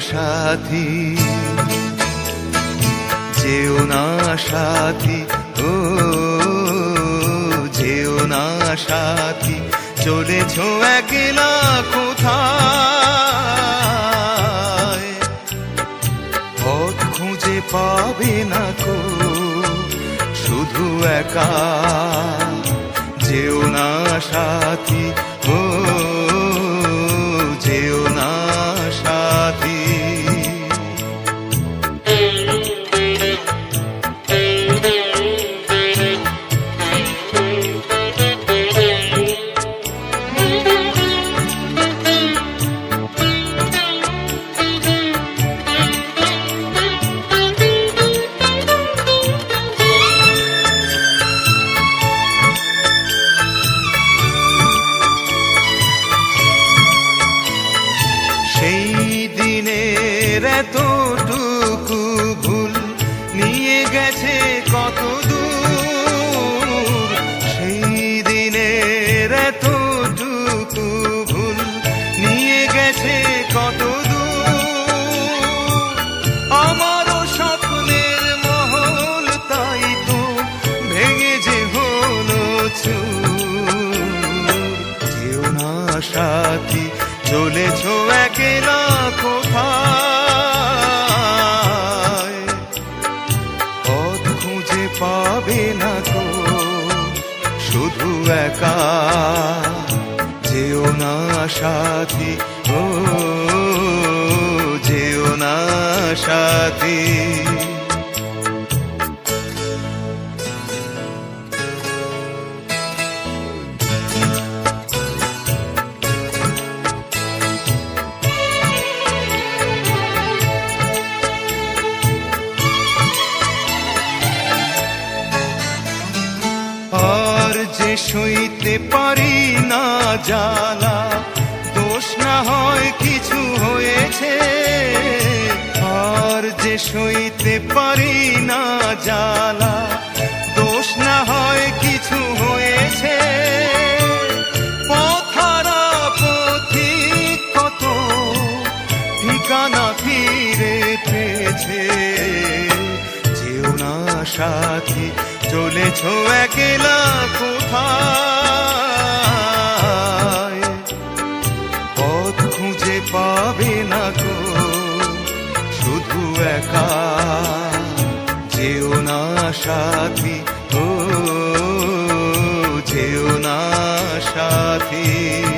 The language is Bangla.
সাথী, যেও না সাথী, ও, যেও না সাথী, চলেছ একলা কোথায়? পথ খুঁজে পাবে না কো, শুধু একা, যেও না সাথী দিনের এতটুকু ভুল নিয়ে গেছে কত দূর? সেই দিনের এতটুকু ভুল নিয়ে গেছে কত চলেছ একলা পাবে না তো? শুধু একা যেও না সাথী ও যেও না সাথী। যে সইতে পারি না জ্বালা। দোষ না হয় কিছু হয়েছে, আর যে সইতে পারি না জ্বালা। দোষ না হয় কিছু হয়েছে কত ফিরে যেও না সাথী, চলেছ একলা সাথী ও যেও না সাথী।